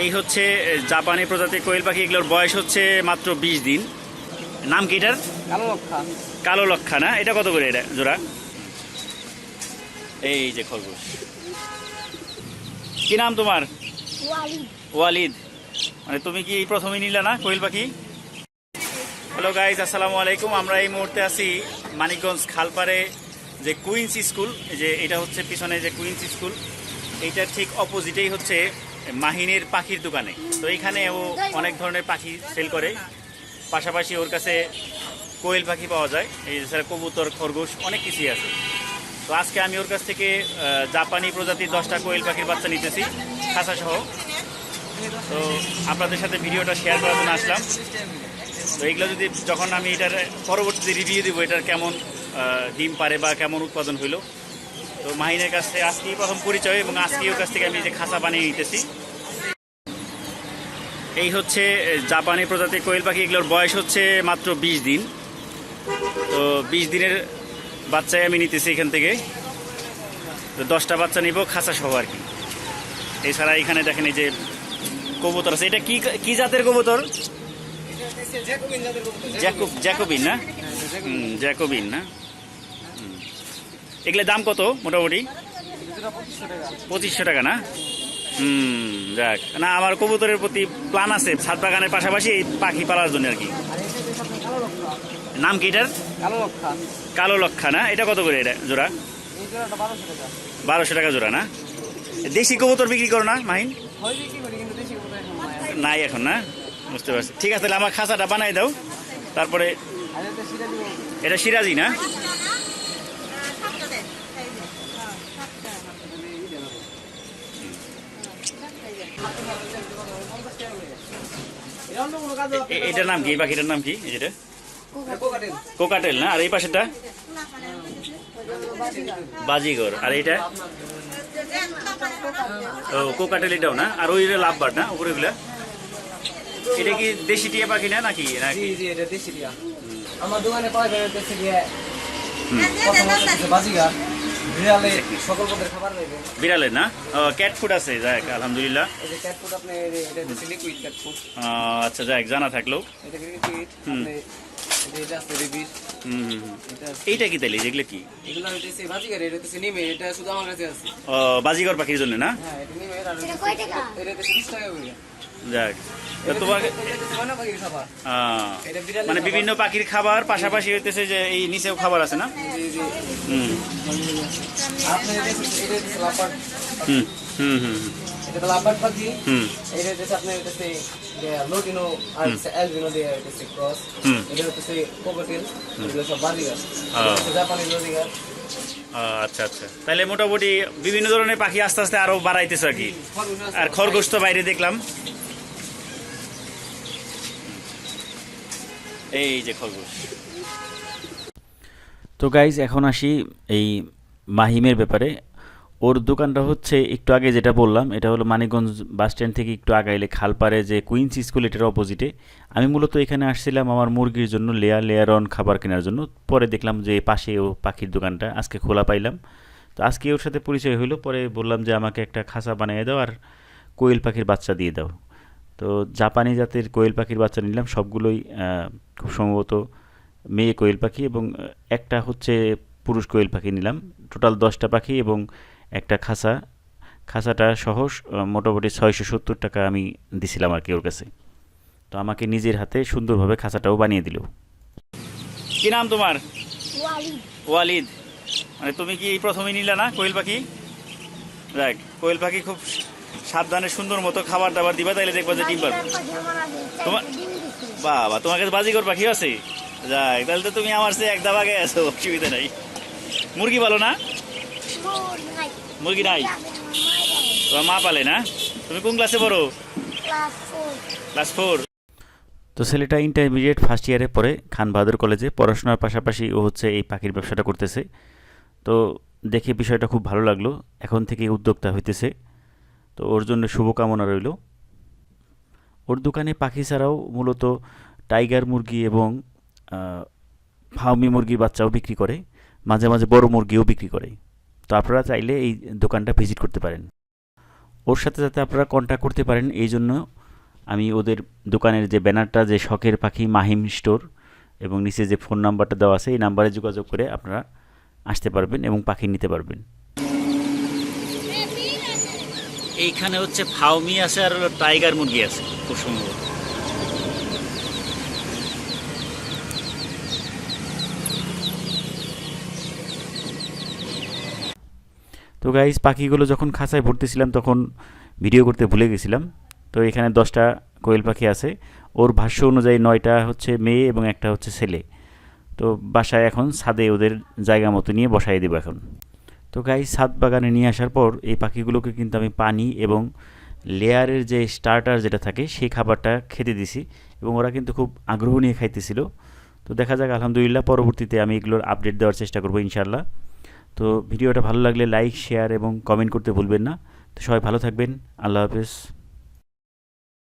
এই হচ্ছে জাপানি প্রজাতির কোয়েল পাখি এগুলোর বয়স হচ্ছে মাত্র বিশ দিন। নাম কি এটার? কালো লক্ষা। কালো লক্ষা না? এটা কত করে এটা জোড়া? এই যে খরগোশ। কি নাম তোমার? ওয়ালিদ। ওয়ালিদ। মানে তুমি কি এই প্রথমে নিলে না কোয়েল পাখি? হ্যালো গাইজ আসসালামু আলাইকুম। আমরা এই মুহূর্তে আছি মানিকগঞ্জ খালপাড়ে যে কুইন্স স্কুল যে এটা হচ্ছে পিছনে যে কুইন্স স্কুল। এইটার ঠিক অপোজিটেই হচ্ছে মাহিনের পাখির দোকানে। তো এইখানে ও অনেক ধরনের পাখি সেল করে। পাশাপাশি ওর কাছে কোয়েল পাখি পাওয়া যায়, এই স্যার কবুতর, খরগোশ, অনেক কিছুই আছে। তো আজকে আমি ওর কাছ থেকে জাপানি প্রজাতির দশটা কোয়েল পাখির বাচ্চা নিতেছি খাঁচা সহ তো আপনাদের সাথে ভিডিওটা শেয়ার করার জন্য আসলাম। তো এইগুলো যদি, যখন আমি এটার পরবর্তীতে রিভিউ দিব, এটার কেমন ডিম পারে বা কেমন উৎপাদন হইল তো মাহিনের কাছ থেকে আজকেই প্রথম পরিচয় এবং আজকেই ওর কাছ থেকে আমি যে খাঁচা বানিয়ে নিতেছি। এই হচ্ছে জাপানি প্রজাতির কোয়েল পাখি। এগুলোর বয়স হচ্ছে মাত্র বিশ দিন। তো বিশ দিনের বাচ্চাই আমি নিতেছি এখান থেকে। তো দশটা বাচ্চা নিব খাঁচা সহ আর কি। এছাড়া এখানে দেখেন এই যে কবুতর আছে। এটা কি কি জাতের কবুতর? জ্যাকব জ্যাকোবিন না? জ্যাকোবিন না। এগুলোর দাম কত মোটামুটি? পঁচিশশো টাকা। না? হুম যাক। না আমার কবুতরের প্রতি প্ল্যান আছে ছাদ বাগানের পাশাপাশি এই পাখি পালার জন্য আর কি। নাম কি এটার? কালো লক্ষা না? এটা কত করে এটা জোড়া? বারোশো টাকা। জোড়া না? দেশি কবুতর বিক্রি করো না মাহিন? নাই। এখন না? বুঝতে পারছি। ঠিক আছে তাহলে আমার খাঁচাটা বানাই দাও। তারপরে এটা সিরাজি না এটা অন্য কোনো কাজে এ- এটার নাম কি? এই পাখিটার নাম কি? যেটা কোকাটেল না? আর এই পাশেরটা? বাজিগর। আর এইটা? ও কোকাটেল এটাও না? আর ওই লাভবার না? উপরে গুলা এটা কি দেশি টিয়া পাখি না নাকি? নাকি? এটা আমার দোকানে পাওয়া যাবে দেশি হচ্ছে বাজিগার। বিড়ালে না? ক্যাট ফুড আছে যাক আলহামদুলিল্লাহ। আচ্ছা যাক জানা থাকল। এটা আছে রিবির। এইটা কি তাইলে যেগুলো কি? এগুলো হইতেছে বাজিগার এটা হচ্ছে নিমে এটা শুধু আমার কাছে আছে। ও, বাজিগর পাখির জন্য না? হ্যাঁ এটা নিমে এটা কয় টাকা? এটা হচ্ছে 20 টাকা করে। যাক তোমাকে হচ্ছে- এটা হচ্ছে বানা পাখির খাবার। আহ, এটা বিড়ালের মানে বিভিন্ন পাখির খাবার পাশাপাশি হইতেছে যে এই নিচেও খাবার আছে না? হুম হুম হুম। তো লাপাট পাখি হুম। এটা হচ্ছে আপনার হচ্ছে লোটিনো আর অ্যালবিনো দিয়ে হচ্ছে ক্রস এটা হচ্ছে কোকাটেল এগুলো সব বাজিগার। জাপানি লজিগার আচ্ছা আচ্ছা। তাহলে মোটামুটি বিভিন্ন ধরনের পাখি আস্তে আস্তে আরও বাড়াইতেছে আর কি। আর খরগোশ তো বাইরে দেখলাম। এই যে খরগোশ। তো গাইজ এখন আসি এই মাহিমের ব্যাপারে। ওর দোকানটা হচ্ছে একটু আগে যেটা বললাম, এটা হলো মানিকগঞ্জ বাস স্ট্যান্ড থেকে একটু আগাইলে খালপাড়ে যে কুইন্স স্কুল এটার অপোজিটে আমি মূলত এখানে আসছিলাম আমার মুরগির জন্য লেয়ার লেয়ার অন খাবার কেনার জন্য। পরে দেখলাম যে পাশে ও পাখির দোকানটা, আজকে খোলা পাইলাম। তো আজকে ওর সাথে পরিচয় হলো পরে বললাম যে আমাকে একটা খাঁচা বানিয়ে দাও আর কোয়েল পাখির বাচ্চা দিয়ে দাও। তো জাপানি জাতের কোয়েল পাখির বাচ্চা নিলাম, সবগুলোই খুব সম্ভবত মেয়ে কোয়েল পাখি এবং একটা হচ্ছে পুরুষ কোয়েল পাখি নিলাম। টোটাল দশটা পাখি এবং একটা খাঁচা খাঁচাটা সহ মোটামুটি ছয়শো সত্তর টাকা আমি দিছিলাম আর কি ওর কাছে। তো আমাকে নিজের হাতে সুন্দরভাবে খাঁচাটাও বানিয়ে দিল। কি নাম তোমার? ওয়ালিদ। মানে তুমি কি প্রথমে নিলে না কোয়েল পাখি? দেখ কোয়েল পাখি খুব সাবধানে সুন্দর মতো খাবার দাবার দিবা তাইলে দেখবা যে ডিম পারবে। তোমার- বাবা তোমার কাছে বাজিকর পাখি আছে? যাই তাহলে তো তুমি আমার সে এক দাবাগে আছো অসুবিধা নাই। মুরগি ভালো না? মুরগি নাই তোমার মা পালে না? তুমি কোন ক্লাসে পড়ো? ক্লাস ফোর তো ছেলেটা ইন্টারমিডিয়েট ফার্স্ট ইয়ারে পড়ে, খান বাহাদুর কলেজে পড়াশোনার পাশাপাশি ও হচ্ছে এই পাখির ব্যবসাটা করতেছে। তো দেখে বিষয়টা খুব ভালো লাগল। এখন থেকে উদ্যোক্তা হইতেছে। তো ওর জন্য শুভকামনা রইল। ওর দোকানে পাখি ছাড়াও মূলত টাইগার মুরগি এবং ফাউমি মুরগির বাচ্চাও বিক্রি করে। মাঝে মাঝে বড় মুরগিও বিক্রি করে। তো আপনারা চাইলে এই দোকানটা ভিজিট করতে পারেন। ওর সাথে যাতে আপনারা কন্ট্যাক্ট করতে পারেন এই জন্য আমি ওদের দোকানের যে ব্যানারটা, যে শখের পাখি মাহিম স্টোর এবং নিচে যে ফোন নাম্বারটা দেওয়া আছে, এই নাম্বারে যোগাযোগ করে আপনারা আসতে পারবেন এবং পাখি নিতে পারবেন। এইখানে হচ্ছে ফাউমি আছে আর টাইগার মুরগি আছে খুব সম্ভবত তো গাইজ পাখিগুলো যখন খাঁচায় ভরতেছিলাম তখন ভিডিও করতে ভুলে গেছিলাম। তো এখানে দশটা কোয়েল পাখি আছে। ওর ভাষ্য অনুযায়ী নয়টা হচ্ছে মেয়ে এবং একটা হচ্ছে ছেলে। তো বাসায় এখন ছাদে ওদের জায়গা মতো নিয়ে বসাই দেবো এখন। তো গাই ছাদ বাগানে নিয়ে আসার পর এই পাখিগুলোকে কিন্তু আমি পানি এবং লেয়ারের যে স্টার্টার যেটা থাকে, সেই খাবারটা খেতে দিছি এবং ওরা কিন্তু খুব আগ্রহ নিয়ে খাইতেছিল। তো দেখা যাক, আলহামদুলিল্লাহ, পরবর্তীতে আমি এগুলোর আপডেট দেওয়ার চেষ্টা করব ইনশাল্লাহ তো ভিডিওটা ভালো লাগলে লাইক শেয়ার এবং কমেন্ট করতে ভুলবেন না। তো সবাই ভালো থাকবেন। আল্লাহ হাফেজ।